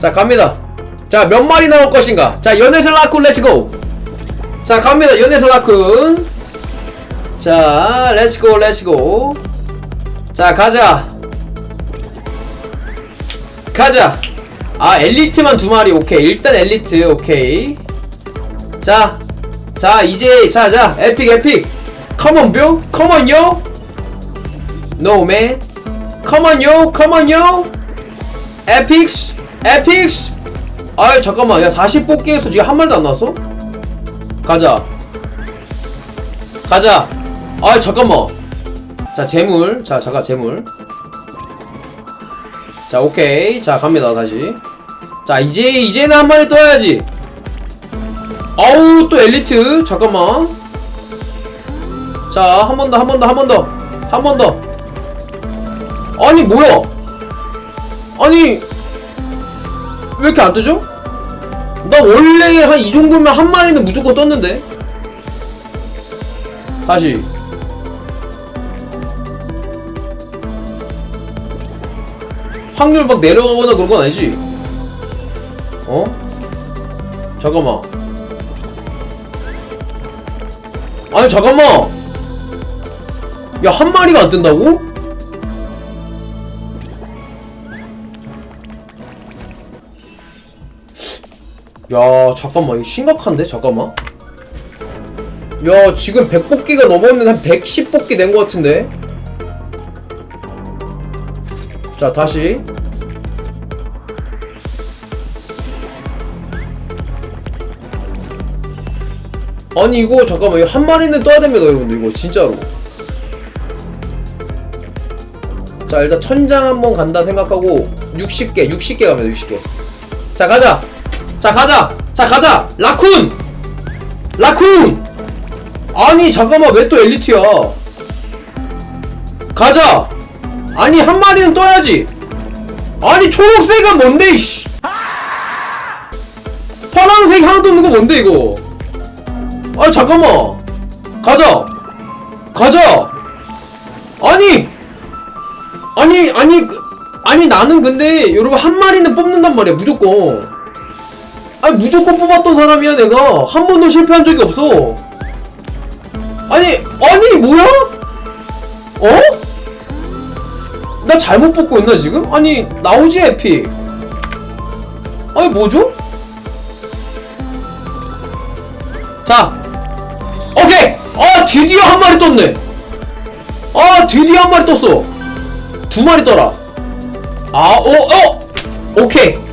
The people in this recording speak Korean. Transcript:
자 갑니다. 자 몇 마리 나올 것인가? 자 연애슬 라쿤 렛츠고 자 갑니다. 연애슬 라쿤. 자 렛츠고 렛츠고 자 가자. 가자. 아 엘리트만 두 마리 오케이. 일단 엘리트 오케이. 자 자 이제 자자 에픽 에픽. 컴온 뷰 컴온 요 on yo. Come on yo. 에픽스 에픽스! 아이 잠깐만. 야 40 뽑기에서 지금 한 말도 안 나왔어? 가자. 가자. 아이 잠깐만. 자 재물. 자 잠깐 재물. 자 오케이. 자 갑니다 다시. 자 이제 이제는 한 마리 떠야지. 아우 또 엘리트. 잠깐만. 자 한 번 더 한 번 더 한 번 더. 한 번 더. 아니 뭐야? 아니 왜 이렇게 안 뜨죠? 나 원래 한 이 정도면 한 마리는 무조건 떴는데 다시 확률 막 내려가거나 그런 건 아니지? 어? 잠깐만 아니 잠깐만 야 한 마리가 안 뜬다고? 야 잠깐만 이거 심각한데? 잠깐만. 야 지금 100뽑기가 넘었는데 한 110뽑기 된것 같은데? 자 다시. 아니 이거 잠깐만 이거 한 마리는 떠야 됩니다 여러분들 이거 진짜로. 자 일단 천장 한번 간다 생각하고 60개 60개 갑니다 60개. 자 가자 자 가자. 자 가자. 라쿤! 라쿤! 아니 잠깐만. 왜 또 엘리트야? 가자. 아니 한 마리는 떠야지. 아니 초록색은 뭔데 이씨? 파란색 하나도 없는 거 뭔데 이거? 아 잠깐만. 가자. 가자. 아니 아니 아니 그- 아니 나는 근데 여러분 한 마리는 뽑는단 말이야 무조건 아니 무조건 뽑았던 사람이야 내가. 한 번도 실패한 적이 없어. 아니 아니 뭐야? 어? 나 잘못 뽑고 있나 지금? 아니 나오지 에픽 아니 뭐죠? 자. 오케이! 아 드디어 한 마리 떴네. 아 드디어 한 마리 떴어. 두 마리 떠라. 아오어! 오케이